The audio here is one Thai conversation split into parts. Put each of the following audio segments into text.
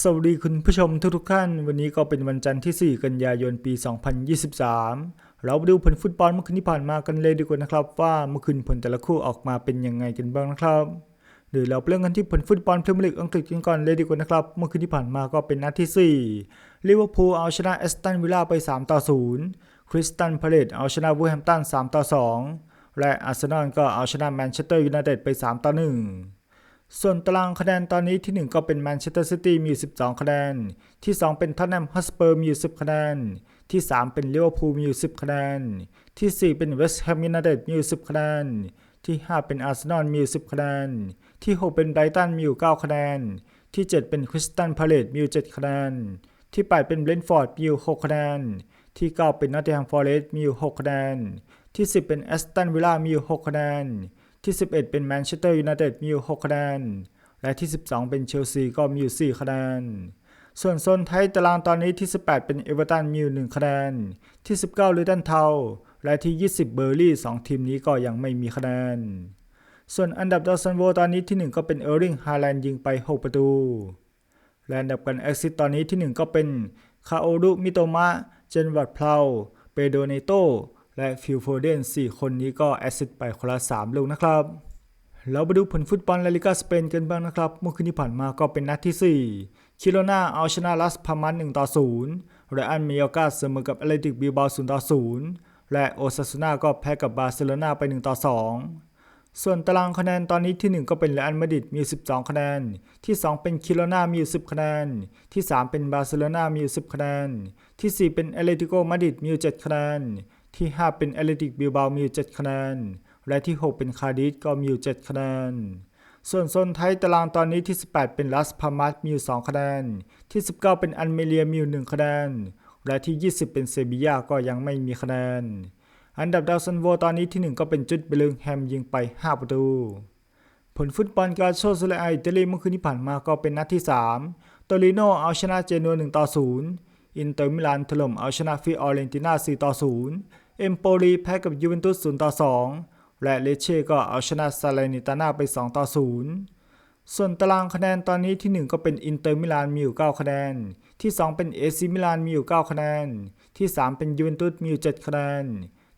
สวัสดีคุณผู้ชมทุกๆท่าน วันนี้ก็เป็นวันจันทร์ที่ 4 กันยายนปี 2023 เราไปดูผลฟุตบอลเมื่อคืนที่ผ่านมากันเลยดีกว่านะครับ ว่าเมื่อคืนผลแต่ละคู่ออกมาเป็นยังไงกันบ้างนะครับเดี๋ยวเราไปเริ่มกันที่ผลฟุตบอลพรีเมียร์ลีกอังกฤษกันก่อนเลยดีกว่านะครับ เมื่อคืนที่ผ่านมาก็เป็นนัดที่4ลิเวอร์พูลเอาชนะแอสตันวิลล่าไป3ต่อ0คริสตันพาเลตเอาชนะวูแฮมตัน3ต่อ2และอาร์เซนอลก็เอาชนะแมนเชสเตอร์ยูไนเต็ดไป3ต่อ1 ส่วนตารางคะแนนตอนนี้ที่ 1 ก็เป็นแมนเชสเตอร์ซิตี้มี 12 คะแนน ที่ 2 เป็นท็อตแนมฮอสเปอร์มี 10 คะแนน ที่ 3 เป็นลิเวอร์พูลมี 10 คะแนน ที่ 4 เป็นเวสต์แฮมยูไนเต็ดมี 10 คะแนน ที่ 5 เป็นอาร์เซนอลมี 10 คะแนน ที่ 6 เป็นไบรตันมี9คะแนน ที่ 7 เป็นคริสตันพาเลตมี7คะแนน ที่ 8 เป็นเบรนฟอร์ดมี6คะแนน ที่ 9 เป็นนอตติงแฮมฟอร์เรสต์มี6คะแนน ที่ 10 เป็นแอสตันวิลล่ามี6คะแนน ที่ 11 เป็นแมนเชสเตอร์ยูไนเต็ดมีอยู่ 6 คะแนน และที่ 12 เป็นเชลซีก็มีอยู่ 4 คะแนน ส่วนโซนไทยตารางตอนนี้ที่ 18 เป็นเอเวอร์ตันมีอยู่ 1 คะแนน ที่ 19ลิตันเทาและที่ 20 เบอร์ลี่ 2 ทีมนี้ก็ยังไม่มีคะแนน ส่วนอันดับดาวซันโวตอนนี้ที่ 1 ก็เป็นเออร์ลิงฮาแลนด์ยิงไป 6 ประตู และอันดับกันแอคซิสตอนนี้ที่ 1 ก็เป็นคาโอรุมิโตมะ เจนวัดเพลาเปโดเนโต และฟิลโฟเดน4 คนนี้ก็แอสซิสไปคนละ 3 ลูกนะครับเราไปดูผลฟุตบอลลาลิกาสเปนกันบ้างนะครับ เมื่อคืนที่ผ่านมาก็เป็นนัดที่ 4 คิโรนาเอาชนะลัสพามัน1ต่อ0และอันเมยกาเสมอกับแอเลติกบิลบา0ต่อ0และโอซาซูนาก็แพ้กับบาร์เซโลนาไป1ต่อ2 ส่วนตารางคะแนนตอนนี้ที่ 1 ก็เป็นเรอัลมาดริดมี 12 คะแนน ที่ 2 เป็นคิโรนามี 10 คะแนน ที่ 3 เป็นบาร์เซโลนามี 10 คะแนน ที่ 4 เป็นแอเลติโกมาดริดมี 7 คะแนน ที่ 5 เป็นแอตเลติกบิลบามีอยู่7คะแนน และที่ 6 เป็นคาร์ดิสก็มีอยู่7คะแนน ส่วนโซนไทยตารางตอนนี้ที่ 18 เป็นลัสพามัสมีอยู่2คะแนน ที่ 19 เป็นอันเมเลียมีอยู่1คะแนน และที่ 20 เป็นเซบียาก็ยังไม่มีคะแนน อันดับดาวซันโวตอนนี้ที่ 1 ก็เป็นจุดเบลิงแฮมยิงไป 5 ประตูผลฟุตบอลการโชว์สุเลไออิตาลีเมื่อคืนที่ผ่านมาก็เป็นนัดที่ 3 โตลิโนเอาชนะเจนัว1ต่อ 0 อินเตอร์มิลานถล่มเอาชนะฟิออเรนติน่า4ต่อ 0 เอมโปลีแพ้กับยูเวนตุส0ต่อ2 และเลเช่ก็เอาชนะซาเลนิตาน่าไป 2 ต่อ 0 ส่วนตารางคะแนนตอนนี้ที่ 1 ก็เป็นอินเตอร์มิลานมีอยู่ 9 คะแนน ที่ 2 เป็นเอซิมิลานมีอยู่ 9 คะแนน ที่ 3 เป็นยูเวนตุสมีอยู่ 7 คะแนน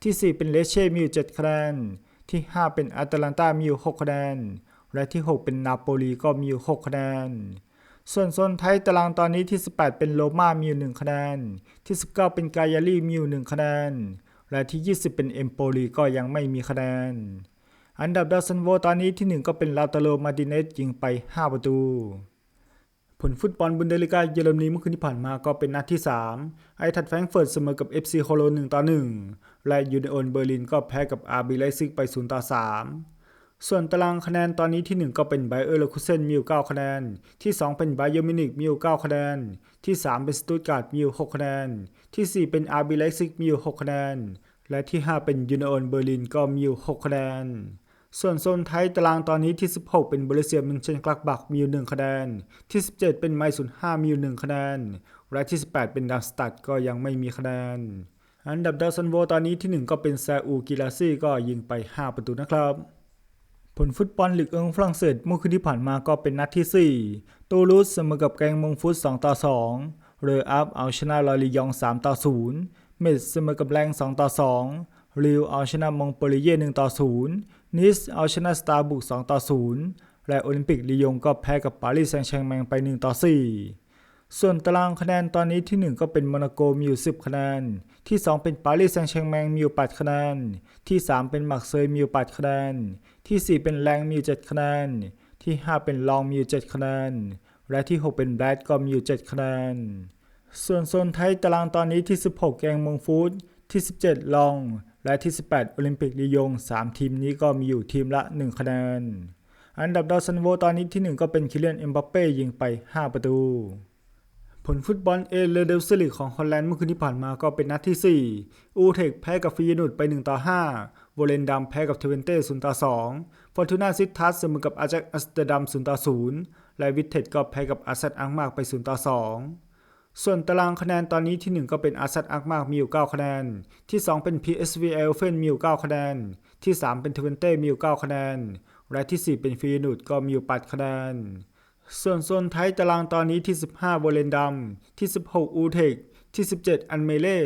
ที่ 4 เป็นเลเช่มีอยู่ 7 คะแนน ที่ 5 เป็นอาตแลนตามีอยู่ 6 คะแนน และที่ 6 เป็นนาโปลีก็มีอยู่ 6 คะแนนส่วนโซนไทยตารางตอนนี้ที่ 18 เป็นโรมามีอยู่ 1 คะแนน ที่ 19 เป็นกายาลีมีอยู่ 1 คะแนน และที่ 20 เป็นเอมโปลีก็ยังไม่มีคะแนน อันดับดาวซันโวตอนนี้ที่ 1 ก็เป็นลาตาโลมาติเนสยิงไป 5 ประตู ผลฟุตบอลบุนเดลิกาเยอรมนีเมื่อคืนที่ผ่านมาก็เป็นนัดที่ 3 ไอทัดแฟรงเฟิร์ตเสมอกับ FC โคโลน1ต่อ1และยูเนโอนเบอร์ลินก็แพ้กับอาร์บีไลซิกไป0ต่อ3ส่วนตารางคะแนนตอนนี้ที่ 1 ก็เป็นไบเออร์เลคุเซนมีอยู่9คะแนน ที่ 2 เป็นไบเยอร์มินิกมีอยู่9คะแนน ที่ 3 เป็นสตูตการ์ดมีอยู่ 6 คะแนน ที่ 4 เป็นอาร์บีไลซิกมีอยู่ 6 คะแนน และที่ 5 เป็นยูเนโอนเบอร์ลินก็มีอยู่ 6 คะแนน ส่วนโซนไทยตารางตอนนี้ที่ 16 เป็นบริเซียมินเชนกลักบักมีอยู่ 1 คะแนน ที่ 17 เป็นไมซุน5มีอยู่ 1 คะแนน และที่ 18 เป็นดังสตัดก็ยังไม่มีคะแนน อันดับดาวซันโวตอนนี้ที่ 1 ก็เป็นซาอูกิลาซี่ก็ยิงไป 5 ประตูนะครับ ผลฟุตบอลลีกเอิงฝรั่งเศสเมื่อคืนที่ผ่านมาก็เป็นนัดที่ 4 ตูลูสเสมอกับแกงมงฟุต 2 ต่อ 2 เรออัพเอาชนะลอรียอง 3 ต่อ 0 เมสเสมอกับแรง 2 ต่อ 2 ริวเอาชนะมองโปลีเย่ 1 ต่อ 0 นิสเอาชนะสตาร์บุก 2 ต่อ 0 และโอลิมปิกลียงก็แพ้กับปารีสแซงต์แชร์แมงไป 1 ต่อ 4 ส่วนตารางคะแนนตอนนี้ที่ 1 ก็เป็นโมนาโกมีอยู่ 10 คะแนน ที่ 2 เป็นปารีสแซงต์แชร์แมงมีอยู่ 8 คะแนน ที่ 3 เป็นมักเซยมีอยู่ 8 คะแนน ที่ 4 เป็นแรงมีอยู่7คะแนน ที่ 5 เป็นลองมีอยู่ 7 คะแนน และที่ 6 เป็นแบดก็มีอยู่ 7 คะแนน ส่วนโซนไทยตารางตอนนี้ที่ 16 แกงมงฟูดที่ 17 ลอง และที่ 18 โอลิมปิกลียง 3 ทีมนี้ก็มีอยู่ทีมละ 1 คะแนน อันดับดาวซันโวตอนนี้ที่ 1 ก็เป็นคิเลียนเอ็มบัปเป้ยิงไป 5 ประตู ผลฟุตบอลเอเลเดลสลิกของฮอลแลนด์เมื่อคืนที่ผ่านมาก็เป็นนัดที่ 4 อูเทคแพ้กับฟียนุดไป 1 ต่อ 5โวเลนดัมแพ้กับเทเวนเต้0ต่อ 2 ฟอร์ตูนาซิทัสเสมอกับอาแจ็คอัสเตอร์ดัม0ต่อ 0 และวิทเทดก็แพ้กับอาร์เซตอังมากไป 0 ต่อ 2 ส่วนตารางคะแนนตอนนี้ที่ 1 ก็เป็นอาร์เซตอังมากมีอยู่ 9 คะแนน ที่ 2 เป็น PSV เอลเฟนมีอยู่ 9 คะแนน ที่ 3 เป็นเทเวนเต้มีอยู่ 9 คะแนน และที่ 4 เป็นฟียนุดก็มีอยู่8คะแนน ส่วนโซนท้ายตารางตอนนี้ที่ 15โบเลนดัม ที่ 16 อูเทค ที่ 17 อันเมเล่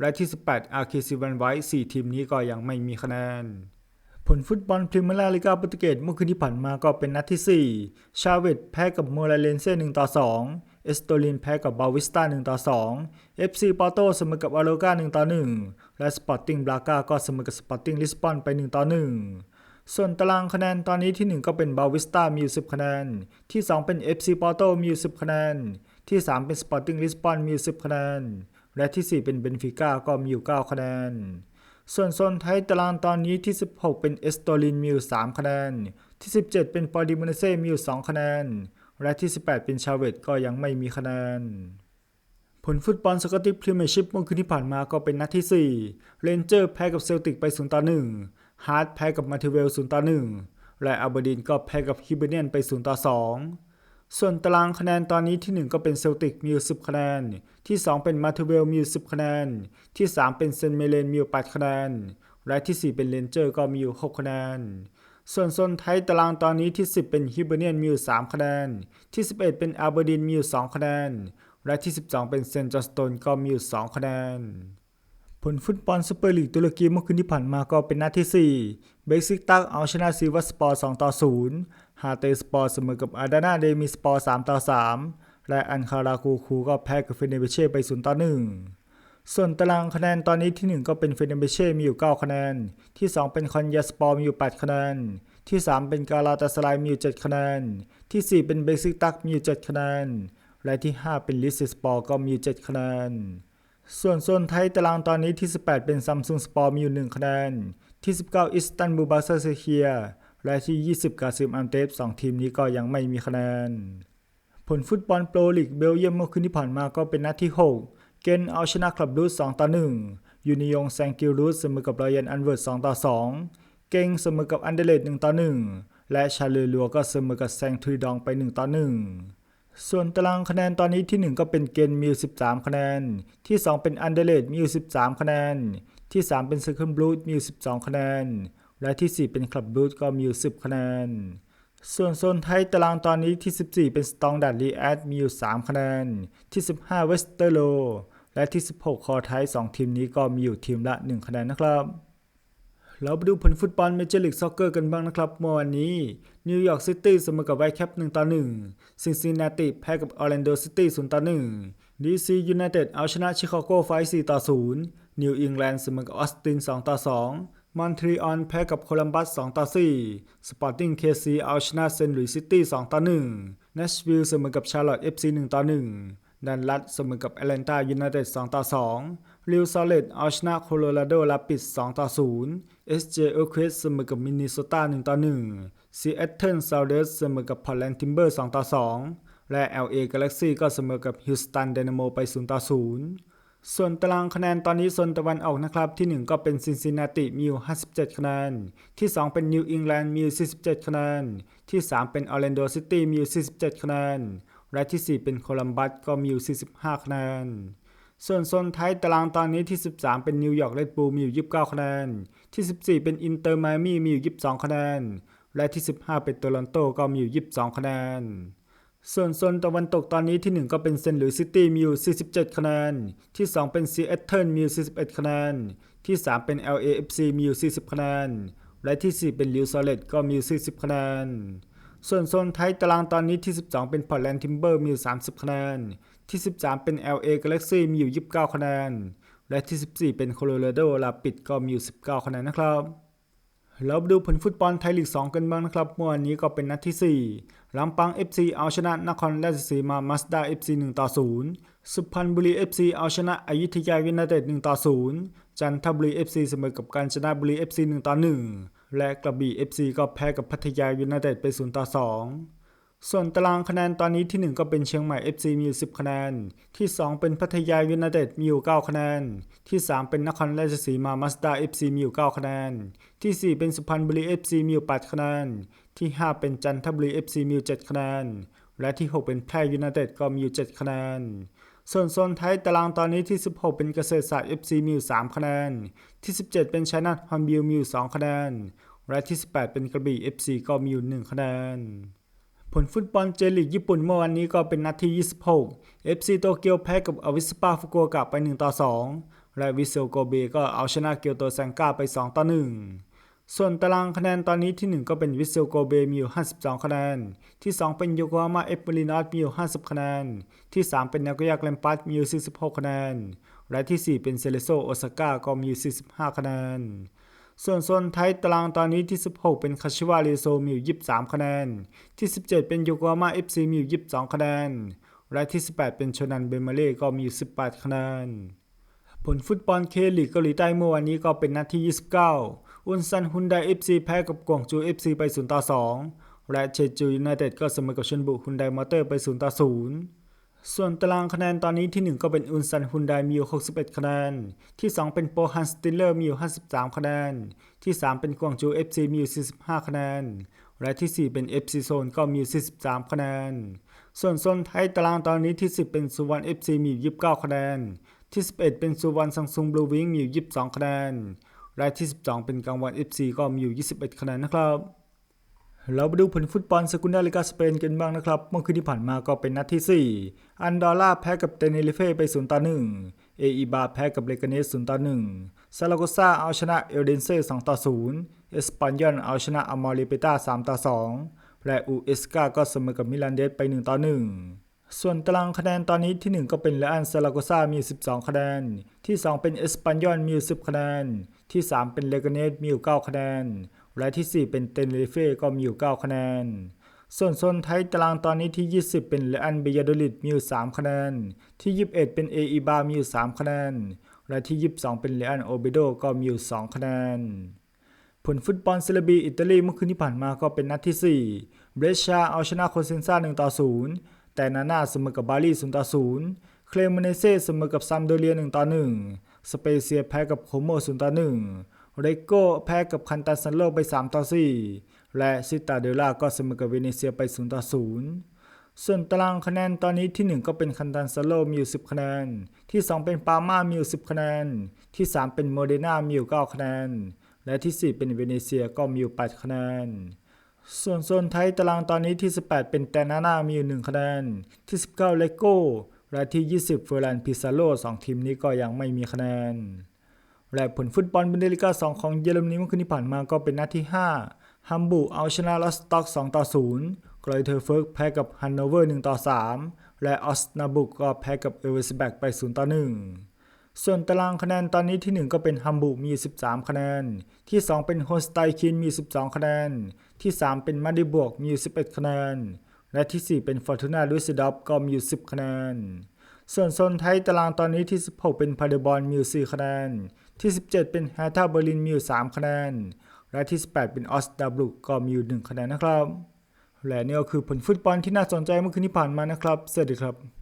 และที่ 18 อาร์เคซิวันไว้4ทีมนี้ก็ยังไม่มีคะแนน ผลฟุตบอลพรีเมียร์ลีกาโปรตุเกสเมื่อคืนที่ผ่านมาก็เป็นนัดที่ 4 ชาเวตแพ้กับโมราเลนเซ่1ต่อ 2เอสโตลินแพ้กับบาวิสตา1ต่อ2 FC ปอโตเสมอกับอาโลกา1ต่อ1 และสปอร์ติ้งบราก้าก็เสมอกับสปอร์ติ้งลิสบอนไป1ต่อ1 ส่วนตารางคะแนนตอนนี้ที่ 1 ก็เป็นบาวิสตามีอยู่10คะแนน ที่ 2 เป็น FC ปอโตมีอยู่10คะแนน ที่ 3 เป็นสปอร์ติ้งลิสบอนมีอยู่10คะแนน และที่ 4 เป็นเบนฟิก้าก็มีอยู่ 9 คะแนน ส่วนโซนไทยตารางตอนนี้ที่ 16 เป็นเอสโตลินมีอยู่3คะแนน ที่ 17 เป็นปอดิโมเนเซมีอยู่2คะแนน และที่ 18 เป็นชาเวตก็ยังไม่มีคะแนนผลฟุตบอลสกอตติชพรีเมียร์ชิพเมื่อคืนที่ผ่านมาก็เป็นนัดที่ 4 เรนเจอร์แพ้กับเซลติกไป 0 ต่อ 1 ฮาร์ดแพ้กับมาเทเวล0ต่อ1และอัลเบอร์ดินก็แพ้กับฮิเบเนียนไป0ต่อ2 ส่วนตารางคะแนนตอนนี้ที่ 1 ก็เป็นเซลติกมีอยู่10คะแนน ที่ 2 เป็นมาเทเวลมีอยู่10คะแนน ที่ 3 เป็นเซนเมเลนมีอยู่8คะแนน และที่ 4 เป็นเรนเจอร์ก็มีอยู่6คะแนนส่วนโซนไทยตารางตอนนี้ที่ 10 เป็นฮิเบเนียนมีอยู่3คะแนน ที่ 11 เป็นอัลเบอร์ดินมีอยู่2คะแนน และที่ 12 เป็นเซนจอห์นสตนก็มีอยู่2คะแนน ผลฟุตบอลซูเปอร์ลีกตุรกีเมื่อคืนที่ผ่านมาก็เป็นนัดที่ 4 เบซิกตักเอาชนะซีวัสปอร์2ต่อ 0 ฮาเตสปอร์เสมอกับอาดานาเดมิสปอร์3ต่อ 3 และอันคาราคูคูก็แพ้กับเฟเนเบเช่ไป 0 ต่อ 1 ส่วนตารางคะแนนตอนนี้ที่ 1 ก็เป็นเฟเนเบเช่มีอยู่ 9 คะแนน ที่ 2 เป็นคอนยาสปอร์มีอยู่ 8 คะแนน ที่ 3 เป็นกาลาตาสไลมีอยู่ 7 คะแนน ที่ 4 เป็นเบซิกตักมีอยู่ 7 คะแนน และที่ 5 เป็นลิสสปอร์ก็มีอยู่ 7 คะแนน ส่วนโซนไทยตารางตอนนี้ที่ 18 เป็นซัมซุงสปอร์มีอยู่ 1 คะแนน ที่ 19 อิสตันบูลบาซาเซเคีย และที่ 20 กาซิมอัมเตฟ2ทีมนี้ก็ยังไม่มีคะแนน ผลฟุตบอลโปรลีกเบลเยียมเมื่อคืนที่ผ่านมาก็เป็นนัดที่ 6 เกนเอาชนะคลับรูส2ต่อ 1 ยูนิยงแซงกิลรูสเสมอกับรอยันอันเวิร์ด2ต่อ 2 เก่งเสมอกับอันเดเลด1ต่อ 1 และชาเลลัวก็เสมอกับแซงทรีดองไป 1 ต่อ 1 ส่วนตารางคะแนนตอนนี้ที่ 1 ก็เป็นเกนมีอยู่13 คะแนน ที่ 2 เป็นอันเดเลดมีอยู่13 คะแนน ที่ 3 เป็นเซคันบลูดมีอยู่12 คะแนน และที่ 4 เป็นคลับบูธก็มีอยู่10 คะแนน ส่วนโซนไทยตารางตอนนี้ที่ 14 เป็นสตองดัดรีแอดมีอยู่3คะแนน ที่ 15 เวสเตอร์โล และที่ 16 คอไทย 2 ทีมนี้ก็มีอยู่ทีมละ 1 คะแนนนะครับ เราไปดูผลฟุตบอลเมเจอร์ลีกซ็อกเกอร์กันบ้างนะครับ เมื่อวันนี้นิวยอร์กซิตี้เสมอกับไวท์แคป1ต่อ1ซินซินนาติแพ้กับออร์แลนโดซิตี้0ต่อ1ดีซียูไนเต็ดเอาชนะชิคาโกไฟ4ต่อ0นิวอิงแลนด์เสมอกับออสติน2ต่อ2มอนทรีออลแพ้กับโคลัมบัส2ต่อ4สปอร์ติ้งเคซีเอาชนะเซนต์หลุยส์ซิตี้2ต่อ1เนชวิลล์เสมอกับชาร์ลอตเอฟซี1ต่อ1 ดันลัดเสมอกับแอตแลนตายูไนเต็ด2ต่อ2ลิวซอเลตเอาชนะโคโลราโดลาปิด2ต่อ0 SJ o q u e s เสมอกับมินนิโซตา1ต่อ1ซีแอตเทิลซาวเดสเสมอกับพอร์แลนด์ทิมเบอร์2ต่อ2และ LA Galaxy ก็เสมอกับฮิวสตันไดนาโมไป0ต่อ0ส่วนตารางคะแนนตอนนี้โซนตะวันออกนะครับ ที่ 1 ก็เป็นซินซินนาติมีอยู่57 คะแนน ที่ 2 เป็นนิวอิงแลนด์มีอยู่47 คะแนน ที่ 3 เป็นออร์แลนโดซิตี้มีอยู่47 คะแนน และที่ 4 เป็นโคลัมบัสก็มีอยู่ 45 คะแนน ส่วนโซนท้ายตารางตอนนี้ที่ 13 เป็นนิวยอร์กเรดบูลมีอยู่ 29 คะแนน ที่ 14 เป็นอินเตอร์ไมอามี่มีอยู่ 22 คะแนน และที่ 15 เป็นโตลอนโตก็มีอยู่ 22 คะแนน ส่วนโซนตะวันตกตอนนี้ที่ 1 ก็เป็นเซนต์หลุยส์ซิตี้มีอยู่ 47 คะแนน ที่ 2 เป็นซีแอตเทิลมีอยู่ 41 คะแนน ที่ 3 เป็น LAFC มีอยู่ 40 คะแนน และที่ 4 เป็นลิวซอเลตก็มีอยู่ 40 คะแนน ส่วนโซนไทยตารางตอนนี้ที่ 12 เป็นพอร์แลนด์ทิมเบอร์มีอยู่ 30 คะแนน ที่ 13 เป็น LA Galaxy มีอยู่ 29 คะแนน และที่ 14 เป็นโคโลราโดลาปิดก็มีอยู่ 19 คะแนนนะครับเราไปดูผลฟุตบอลไทยลีก 2 กันบ้างนะครับเมื่อวานนี้ก็เป็นนัดที่ 4ลำปาง FC เอาชนะนครราชสีมามาสด้า FC 1 ต่อ 0 สุพรรณบุรี FC เอาชนะอยุธยายูไนเต็ด1ต่อ 0 จันทบุรี FC เสมอกับกาญจนบุรี FC 1 ต่อ 1 และกระบี่ FC ก็แพ้กับพัทยายูไนเต็ดไป0ต่อ2 ส่วนตารางคะแนนตอนนี้ที่ 1 ก็เป็นเชียงใหม่ FC มีอยู่ 10 คะแนน ที่ 2 เป็นพัทยายูไนเต็ดมีอยู่ 9 คะแนน ที่ 3 เป็นนครราชสีมามาสด้า FC มีอยู่ 9 คะแนน ที่ 4 เป็นสุพรรณบุรี FC มีอยู่ 8 คะแนน ที่ 5 เป็นจันทบุรี FC มีอยู่ 7 คะแนน และที่ 6 เป็นแพร่ยูไนเต็ดก็มีอยู่ 7 คะแนน ส่วนโซนท้ายตารางตอนนี้ที่ 16 เป็นเกษตรศาสตร์ FC มีอยู่3คะแนน ที่ 17 เป็นชัยนาทฮอนบิลมีอยู่2คะแนน และที่ 18 เป็นกระบี่ FC ก็มีอยู่1คะแนน ผลฟุตบอลเจลีกญี่ปุ่นเมื่อวันนี้ก็เป็นนัดที่ 26 FC โตเกียวแพ้กับอวิสปาฟุกุโอกะไป 1 ต่อ 2 และวิเซลโกเบก็เอาชนะเกียวโตแซงก้าไป 2 ต่อ 1 ส่วนตารางคะแนนตอนนี้ที่ 1 ก็เป็นวิเซลโกเบมีอยู่ 52 คะแนน ที่ 2 เป็นโยโกฮาม่าเอฟเวอรินอสมีอยู่ 50 คะแนน ที่ 3 เป็นนาโกยาแกลมปัสมีอยู่ 46 คะแนน และที่ 4 เป็นเซเลโซโอซาก้าก็มีอยู่ 45 คะแนน ส่วนโซนไทยตารางตอนนี้ที่ 16 เป็นคาชิวาเรโซมีอยู่ 23 คะแนน ที่ 17 เป็นโยโกฮาม่าเอฟซีมีอยู่ 22 คะแนน และที่ 18 เป็นโชนันเบมาเล่ก็มีอยู่ 18 คะแนน ผลฟุตบอลเคลีกเกาหลีใต้เมื่อวานนี้ก็เป็นนัดที่ 29 อุนซันฮุนไดเอฟซีแพ้กับกวงจูเอฟซีไป0ต่อ2และเชจูยูไนเต็ดก็เสมอกับชนบุฮุนไดมอเตอร์ไป0ต่อ0ส่วนตารางคะแนนตอนนี้ที่ 1 ก็เป็นอุนซันฮุนไดมีอยู่ 61 คะแนน ที่ 2 เป็นโปฮันสติลเลอร์มีอยู่ 53 คะแนน ที่ 3 เป็นกวงจูเอฟซีมีอยู่ 45 คะแนน และที่ 4 เป็น FC โซนก็มีอยู่ 43 คะแนน ส่วนโซนไทยตารางตอนนี้ที่ 10 เป็นสุวรรณ FC มีอยู่ 29 คะแนน ที่ 11 เป็นสุวรรณซังซุงบลูวิงมีอยู่ 22 คะแนน และที่ 12 เป็นกลางวัน FC ก็มีอยู่ 21 คะแนนนะครับ เราไปดูผลฟุตบอลสกุนดาลิกาสเปนกันบ้างนะครับ เมื่อคืนที่ผ่านมาก็เป็นนัดที่ 4 อันดอร่าแพ้กับเตเนริเฟ่ไป0ต่อ1เออีบาแพ้กับเลกาเนส0ต่อ1ซาลาโกซาเอาชนะเอลเดนเซ่2ต่อ0เอสปันยอนเอาชนะอามอริเปตา3ต่อ2และอูเอสกาก็เสมอกับมิลานเดสไป1ต่อ1 ส่วนตารางคะแนนตอนนี้ที่ 1 ก็เป็นเลอันซาลาโกซามี 12 คะแนน ที่ 2 เป็นเอสปันยอนมี 10 คะแนน ที่ 3 เป็นเลกาเนสมีอยู่9คะแนน และที่ 4 เป็นเตนเรเฟ่ก็มีอยู่ 9 คะแนน ส่วนโซนไทยตารางตอนนี้ที่ 20 เป็นเลอันเบยาโดลิดมีอยู่ 3 คะแนน ที่ 21 เป็นเออีบามีอยู่ 3 คะแนน และที่ 22 เป็นเลอันโอเบโดก็มีอยู่ 2 คะแนนผลฟุตบอลเซเลบีอิตาลีเมื่อคืนที่ผ่านมาก็เป็นนัดที่4เบรชาเอาชนะโคเซนซา1ต่อ0 แต่นาน่าเสมอกับบาลี0ต่อ0เคลมเนเซ่เสมอกับซัมโดเรียน1ต่อ1สเปเซียแพ้กับโคโม0ต่อ1เรโก้แพ้กับคันตันซันโลไป 3 ต่อ 4 และซิตาเดล่าก็เสมอกับเวเนเซียไป 0 ต่อ 0 ส่วนตารางคะแนนตอนนี้ที่ 1 ก็เป็นคันตันซันโลมีอยู่ 10 คะแนน ที่ 2 เป็นปาม่ามีอยู่ 10 คะแนน ที่ 3 เป็นโมเดนามีอยู่ 9 คะแนน และที่ 4 เป็นเวเนเซียก็มีอยู่ 8 คะแนน ส่วนโซนไทยตารางตอนนี้ที่ 18 เป็นแตนาน่ามีอยู่ 1 คะแนน ที่ 19 เลโก้และที่ 20 เฟอร์ลันพิซาโล2ทีมนี้ก็ยังไม่มีคะแนน และผลฟุตบอลบุนเดลิก้า 2 ของเยอรมนีเมื่อคืนที่ผ่านมาก็เป็นนัดที่ 5 ฮัมบูร์เอาชนะลอสต็อก 2 ต่อ 0 กรอยเทอร์เฟิร์กแพ้กับฮันโนเวอร์ 1 ต่อ 3 และออสนาบุกก็แพ้กับเอเวอร์สแบกไป 0 ต่อ 1 ส่วนตารางคะแนนตอนนี้ที่ 1 ก็เป็นฮัมบูร์มี 13 คะแนน ที่ 2 เป็นโฮสไตคินมี 12 คะแนน ที่ 3 เป็นมาดิบวกมี 11 คะแนน และที่ 4 เป็นฟอร์ตูนาดุสดอฟก็มี 10 คะแนน ส่วนโซนไทยตารางตอนนี้ที่ 16 เป็นพาเดบอลมี 4 คะแนน ที่ 17 เป็นแฮท่าเบอร์ลินมี 3 คะแนน และที่ 18 เป็นออสดาบลุกก็มีอยู่1คะแนนนะครับ และนี่ก็คือผลฟุตบอลที่น่าสนใจเมื่อคืนที่ผ่านมานะครับ สวัสดีครับ